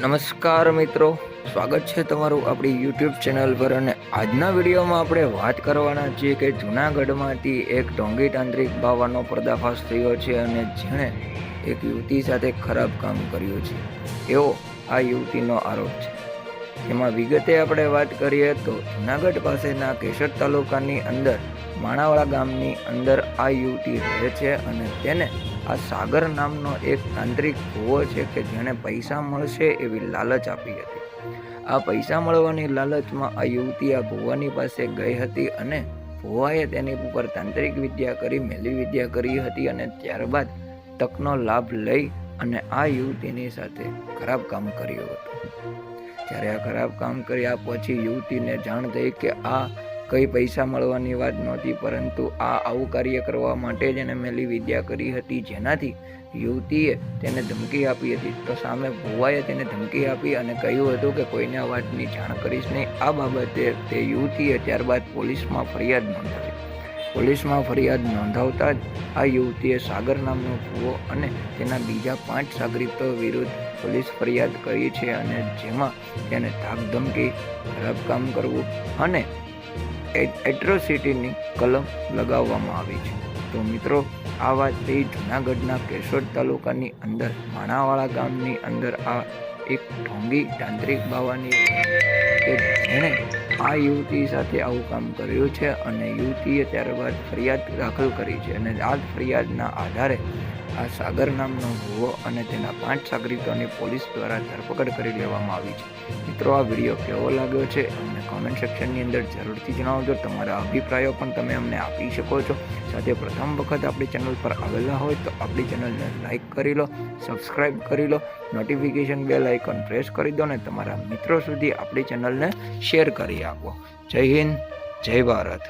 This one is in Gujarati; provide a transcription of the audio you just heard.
નમસ્કાર મિત્રો. સ્વાગત છે તમારું આપણી યુટ્યુબ ચેનલ પર અને આજના વિડીયોમાં આપણે વાત કરવાના છીએ કે જૂનાગઢમાંથી એક ઢોંગી તાંત્રિક બાવાનો પર્દાફાશ થયો છે અને જેણે એક યુવતી સાથે ખરાબ કામ કર્યું છે. એવો આ યુવતીનો આરોપ છે. એમાં વિગતે આપણે વાત કરીએ તો જૂનાગઢ પાસેના કેશોદ તાલુકાની અંદર માણાવાળા ગામની અંદર આ યુવતી રહે છે અને તેને આ સાગર નામનો એક તાંત્રિક ભૂવો છે કે જેણે પૈસા મળશે એવી લાલચ આપી હતી. આ પૈસા મળવાની લાલચમાં આ યુવતી આ ભુવાની પાસે ગઈ હતી અને ભુવાએ તેની ઉપર તાંત્રિક વિદ્યા કરી, મેલી વિદ્યા કરી હતી અને ત્યારબાદ તકનો લાભ લઈ અને આ યુવતીની સાથે ખરાબ કામ કર્યું હતું. જ્યારે આ ખરાબ કામ કર્યા પછી યુવતીને જાણ થઈ કે આ કઈ પૈસા મળવાની વાત નહોતી, પરંતુ આ આવું કાર્ય કરવા માટે જ એને મેલી વિદ્યા કરી હતી. જેનાથી યુવતીએ તેને ધમકી આપી હતી. તો સામે ભુવાએ તેને ધમકી આપી અને કહ્યું હતું કે કોઈને આ વાતની જાણ કરીશ નહીં. આ બાબતે તે યુવતીએ ત્યારબાદ પોલીસમાં ફરિયાદ નોંધાવી. પોલીસમાં ફરિયાદ નોંધાવતા જ આ યુવતીએ સાગર નામનો ભુવો અને તેના બીજા પાંચ સાગરીતો વિરુદ્ધ પોલીસ ફરિયાદ કરી છે અને જેમાં તેને ધાકધમકી, ખરાબ કામ કરવું અને એટ્રોસિટીની કલમ લગાવવામાં આવી છે. તો મિત્રો, આ વાત તે જૂનાગઢના કેશોદ તાલુકાની અંદર, માણાવાળા ગામની અંદર આ એક ઢોંગી તાંત્રિક બાવાની કે જેણે આ યુવતી સાથે આવું કામ કર્યું છે અને યુવતીએ ત્યારબાદ ફરિયાદ દાખલ કરી છે અને આ ફરિયાદના આધારે આ સાગર નામનો ભૂવો અને તેના પાંચ સાગરીતોની પોલીસ દ્વારા ધરપકડ કરી લેવામાં આવી છે. મિત્રો, આ વીડિયો કેવો લાગ્યો છે? અમને કોમેન્ટ સેક્શનની અંદર જરૂરથી જણાવજો. તમારા અભિપ્રાયો પણ તમે અમને આપી શકો છો. સાથે પ્રથમ વખત આપણી ચેનલ પર આવેલા હોય તો આપણી ચેનલને લાઇક કરી લો સબસ્ક્રાઈબ કરી લો નોટિફિકેશન બેલ આઇકન પ્રેસ કરી દો અને તમારા મિત્રો સુધી આપણી ચેનલને શેર કરી આપો. જય હિન્દ, જય ભારત.